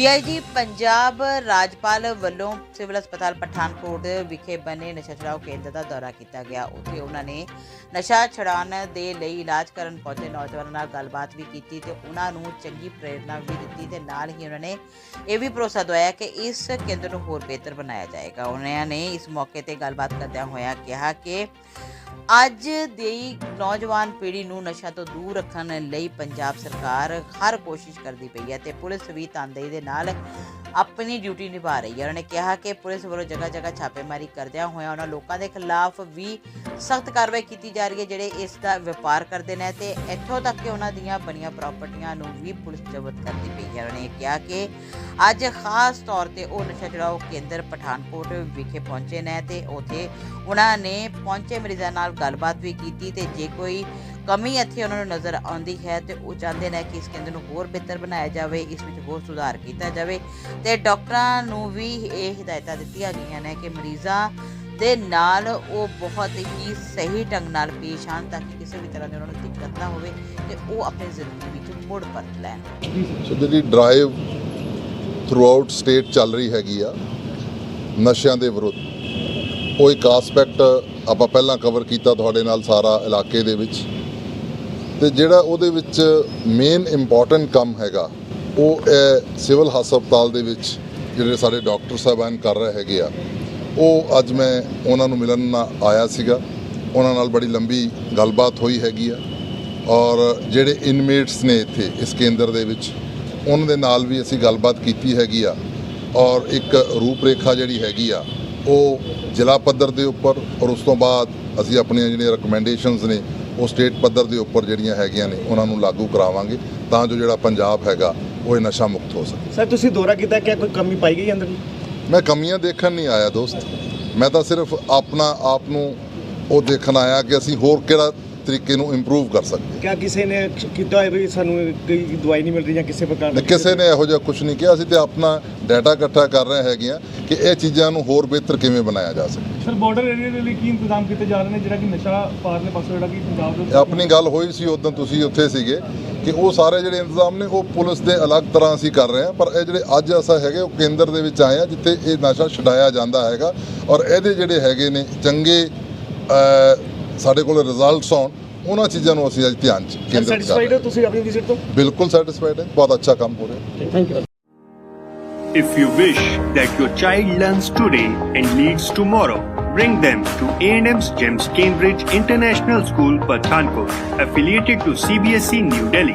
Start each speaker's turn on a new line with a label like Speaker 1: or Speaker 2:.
Speaker 1: DIG Punjab ਰਾਜਪਾਲ ਵੱਲੋਂ civil ਹਸਪਤਾਲ ਪਠਾਨਕੋਟ ਵਿਖੇ ਬਣੇ ਨਸ਼ਾ ਛੁਡਾਓ ਕੇਂਦਰ ਦਾ ਦੌਰਾ ਕੀਤਾ ਗਿਆ। ਉੱਥੇ ਉਹਨਾਂ ਨੇ ਨਸ਼ਾ ਛੁਡਾਉਣ ਦੇ ਲਈ ਇਲਾਜ ਕਰਨ ਪਹੁੰਚੇ ਨੌਜਵਾਨਾਂ ਨਾਲ ਗੱਲਬਾਤ ਵੀ ਕੀਤੀ ਤੇ ਉਹਨਾਂ ਨੂੰ ਚੰਗੀ ਪ੍ਰੇਰਣਾ ਵੀ ਦਿੱਤੀ ਤੇ ਨਾਲ ਹੀ ਉਹਨਾਂ ਨੇ ਇਹ ਵੀ ਭਰੋਸਾ ਦਵਾਇਆ ਕਿ ਇਸ ਕੇਂਦਰ ਨੂੰ ਹੋਰ ਬਿਹਤਰ ਬਣਾਇਆ ਜਾਏਗਾ। ਉਹਨਾਂ ਨੇ ਇਸ ਮੌਕੇ ਤੇ ਗੱਲਬਾਤ ਕਰਦਿਆਂ ਹੋਇਆ ਕਿਹਾ ਕਿ ਅੱਜ ਦੀ ਨੌਜਵਾਨ ਪੀੜ੍ਹੀ ਨੂੰ ਨਸ਼ਾ ਤੋਂ ਦੂਰ ਰੱਖਣ ਲਈ ਪੰਜਾਬ ਸਰਕਾਰ ਹਰ ਕੋਸ਼ਿਸ਼ ਕਰਦੀ ਪਈ ਹੈ ਤੇ ਪੁਲਿਸ ਵੀ ਤਨਦੇਹੀ ਦੇ ਨਾਲ ਆਪਣੀ ਡਿਊਟੀ ਨਿਭਾ ਰਹੀ ਹੈ। ਉਹਨਾਂ ਨੇ ਕਿਹਾ ਕਿ ਪੁਲਿਸ ਵੱਲੋਂ ਜਗ੍ਹਾ ਜਗ੍ਹਾ ਛਾਪੇਮਾਰੀ ਕਰਦਿਆਂ ਹੋਇਆਂ ਉਹਨਾਂ ਲੋਕਾਂ ਦੇ ਖਿਲਾਫ ਵੀ ਸਖਤ ਕਾਰਵਾਈ ਕੀਤੀ ਜਾ ਰਹੀ ਹੈ, ਜਿਹੜੇ ਇਸ ਦਾ ਵਪਾਰ ਕਰਦੇ ਨੇ ਤੇ ਇੱਥੋਂ ਤੱਕ ਕਿ ਉਹਨਾਂ ਦੀਆਂ ਬਣੀਆਂ ਪ੍ਰਾਪਰਟੀਆਂ ਨੂੰ ਵੀ ਪੁਲਿਸ ਜ਼ਬਤ ਕਰਦੀ ਪਈ ਹੈ। ਉਹਨਾਂ ਨੇ ਕਿਹਾ ਕਿ ਅੱਜ ਖਾਸ ਤੌਰ ਤੇ ਉਹ ਨਸ਼ਾ ਛੁਡਾਊ ਕੇਂਦਰ ਪਠਾਨਕੋਟ ਵਿਖੇ ਪਹੁੰਚੇ ਨੇ ਤੇ ਉਥੇ ਉਹਨਾਂ ਨੇ ਪਹੁੰਚੇ ਮਰੀਜ਼ਾਂ ਨਾਲ ਗੱਲਬਾਤ ਵੀ ਕੀਤੀ ਤੇ ਜੇ ਕੋਈ ਕਮੀ ਇੱਥੇ ਉਹਨਾਂ ਨੂੰ ਨਜ਼ਰ ਆਉਂਦੀ ਹੈ ਤੇ ਉਹ ਚਾਹੁੰਦੇ ਨੇ ਕਿ ਇਸ ਕੇਂਦਰ ਨੂੰ ਹੋਰ ਬਿਹਤਰ ਬਣਾਇਆ ਜਾਵੇ, ਇਸ ਵਿੱਚ ਹੋਰ ਸੁਧਾਰ ਕੀਤਾ ਜਾਵੇ ਤੇ ਡਾਕਟਰਾਂ ਨੂੰ ਵੀ ਇਹ ਹਦਾਇਤਾਂ ਦਿੱਤੀਆਂ ਗਈਆਂ ਨੇ ਕਿ ਮਰੀਜ਼ਾਂ ਦੇ ਨਾਲ ਉਹ ਬਹੁਤ ਹੀ ਸਹੀ ਢੰਗ ਨਾਲ ਪੇਸ਼ ਆਉਣ ਤਾਂ ਕਿ ਕਿਸੇ ਵੀ ਤਰ੍ਹਾਂ ਦੀ ਉਹਨਾਂ ਨੂੰ ਦਿੱਕਤ ਨਾ ਹੋਵੇ ਤੇ ਉਹ ਆਪਣੀ ਜ਼ਿੰਦਗੀ ਵਿੱਚ ਮੁੜ ਪਰਤ ਲੈਣ।
Speaker 2: ਸੋ ਜਿਹੜੀ ਡਰਾਈਵ ਥਰੂ ਆਊਟ ਸਟੇਟ ਚੱਲ ਰਹੀ ਹੈਗੀ ਆ, ਨਸ਼ਿਆਂ ਦੇ ਵਿਰੁੱਧ। ਉਹ ਇੱਕ ਆਸਪੈਕਟ ਆਪਾਂ ਪਹਿਲਾਂ ਕਵਰ ਕੀਤਾ ਤੁਹਾਡੇ ਨਾਲ ਸਾਰਾ ਇਲਾਕੇ ਦੇ ਵਿੱਚ। ਤੇ ਜਿਹੜਾ ਉਹਦੇ ਵਿੱਚ ਮੇਨ ਇੰਪੋਰਟੈਂਟ ਕੰਮ ਹੈਗਾ, ਉਹ ਇਹ ਸਿਵਲ ਹਸਪਤਾਲ ਦੇ ਵਿੱਚ ਜਿਹੜੇ ਸਾਡੇ ਡਾਕਟਰ ਸਾਹਿਬਾਨ ਕਰ ਰਹੇ ਹੈਗੇ ਆ। ਉਹ ਅੱਜ ਮੈਂ ਉਹਨਾਂ ਨੂੰ ਮਿਲਣ ਨਾ ਆਇਆ ਸੀਗਾ। ਉਹਨਾਂ ਨਾਲ ਬੜੀ ਲੰਬੀ ਗੱਲਬਾਤ ਹੋਈ ਹੈਗੀ ਆ। ਔਰ ਜਿਹੜੇ ਇਨਮੇਟਸ ਨੇ ਇੱਥੇ ਇਸ ਕੇਂਦਰ ਦੇ ਵਿੱਚ, ਉਹਨਾਂ ਦੇ ਨਾਲ ਵੀ ਅਸੀਂ ਗੱਲਬਾਤ ਕੀਤੀ ਹੈਗੀ ਆ। ਔਰ ਇੱਕ ਰੂਪਰੇਖਾ ਜਿਹੜੀ ਹੈਗੀ ਆ ਉਹ ਜ਼ਿਲ੍ਹਾ ਪੱਧਰ ਦੇ ਉੱਪਰ ਔਰ ਉਸ ਤੋਂ ਬਾਅਦ ਅਸੀਂ ਆਪਣੀਆਂ ਜਿਹੜੀਆਂ ਰეკਮੈਂਡੇਸ਼ਨਸ ਨੇ ਉਹ ਸਟੇਟ ਪੱਧਰ ਦੇ ਉੱਪਰ ਜਿਹੜੀਆਂ ਹੈਗੀਆਂ ਨੇ ਉਹਨਾਂ ਨੂੰ ਲਾਗੂ ਕਰਾਵਾਂਗੇ ਤਾਂ ਜੋ ਜਿਹੜਾ ਪੰਜਾਬ ਹੈਗਾ ਉਹ ਇਹ ਨਸ਼ਾ ਮੁਕਤ ਹੋ ਸਕੇ।
Speaker 3: ਸਰ ਤੁਸੀਂ ਦੌਰਾ ਕੀਤਾ ਕਿ ਕੋਈ ਕਮੀ ਪਾਈ ਗਈ ਅੰਦਰ?
Speaker 2: ਮੈਂ ਕਮੀਆਂ ਦੇਖਣ ਨਹੀਂ ਆਇਆ ਦੋਸਤ। ਮੈਂ ਤਾਂ ਸਿਰਫ ਆਪਣਾ ਆਪ ਨੂੰ ਉਹ ਦੇਖਣ ਆਇਆ ਕਿ ਅਸੀਂ ਹੋਰ ਕਿਹੜਾ ਤਰੀਕੇ ਨੂੰ ਇੰਪਰੂਵ ਕਰ ਸਕਦੇ
Speaker 3: ਕਿਆ ਕਿਸੇ ਨੇ ਕੀਤਾ ਹੈ ਵੀ ਸਾਨੂੰ ਕੋਈ ਦਵਾਈ ਨਹੀਂ ਮਿਲ ਰਹੀ ਜਾਂ ਕਿਸੇ ਪ੍ਰਕਾਰ
Speaker 2: ਹਾਂ। ਕਿਸੇ ਨੇ ਇਹੋ ਜਿਹਾ ਕੁਝ ਨਹੀਂ ਕਿਹਾ। ਅਸੀਂ ਤੇ ਆਪਣਾ ਡਾਟਾ ਇਕੱਠਾ ਕਰ ਰਹੇ ਹੈਗੇ ਆ ਕਿ ਇਹ ਚੀਜ਼ਾਂ ਨੂੰ ਹੋਰ ਬਿਹਤਰ ਕਿਵੇਂ ਬਣਾਇਆ ਜਾ ਸਕੇ।
Speaker 4: ਸਰ ਬਾਰਡਰ ਏਰੀਆ ਦੇ ਲਈ ਕੀ ਇੰਤਜ਼ਾਮ ਕੀਤੇ ਜਾ ਰਹੇ ਨੇ? ਜਿਹੜਾ ਕਿ ਨਸ਼ਾ ਪਾਰਲੇ ਪਾਸੋਂ ਜਿਹੜਾ ਕਿ ਪੰਜਾਬ ਦੇ
Speaker 2: ਆਪਣੀ ਗੱਲ ਹੋਈ ਸੀ ਉਦੋਂ ਤੁਸੀਂ ਉੱਥੇ ਸੀਗੇ ਕਿ ਉਹ ਸਾਰੇ ਜਿਹੜੇ ਇੰਤਜ਼ਾਮ ਨੇ ਉਹ ਪੁਲਿਸ ਦੇ ਅਲੱਗ ਤਰ੍ਹਾਂ ਅਸੀਂ ਕਰ ਰਹੇ ਹਾਂ। ਪਰ ਇਹ ਜਿਹੜੇ ਅੱਜ ਅਸਾਂ ਹੈਗੇ ਉਹ ਕੇਂਦਰ ਦੇ ਵਿੱਚ ਆਏ ਆ ਜਿੱਥੇ ਇਹ ਨਸ਼ਾ ਛਡਾਇਆ ਜਾਂਦਾ ਹੈਗਾ। ਔਰ ਇਹਦੇ ਜਿਹੜੇ ਹੈਗੇ ਨੇ ਚੰਗੇ ਅ, ਸਾਡੇ ਕੋਲ ਰਿਜ਼ਲਟਸ ਆਉਣ ਉਹਨਾਂ ਚੀਜ਼ਾਂ ਨੂੰ ਅਸੀਂ ਅੱਜ ਧਿਆਨ ਚ ਕੇਂਦਰਿਤ ਕਰ
Speaker 3: ਸੈਟੀਸਫਾਈਡ
Speaker 2: ਰਹੇ
Speaker 3: ਹੋ ਤੁਸੀਂ ਆਪਣੀ ਵਿਜ਼ਿਟ ਤੋਂ
Speaker 2: ਹਾਂ ਬਿਲਕੁਲ ਸੈਟੀਸਫਾਈਡ ਹੈ ਬਹੁਤ ਅੱਛਾ ਕੰਮ ਹੋ ਰਿਹਾ
Speaker 3: thank you
Speaker 5: If you wish that your child learns today and leads tomorrow, bring them to A&M's Gems Cambridge International School, Pathankot, affiliated to CBSE E, New Delhi.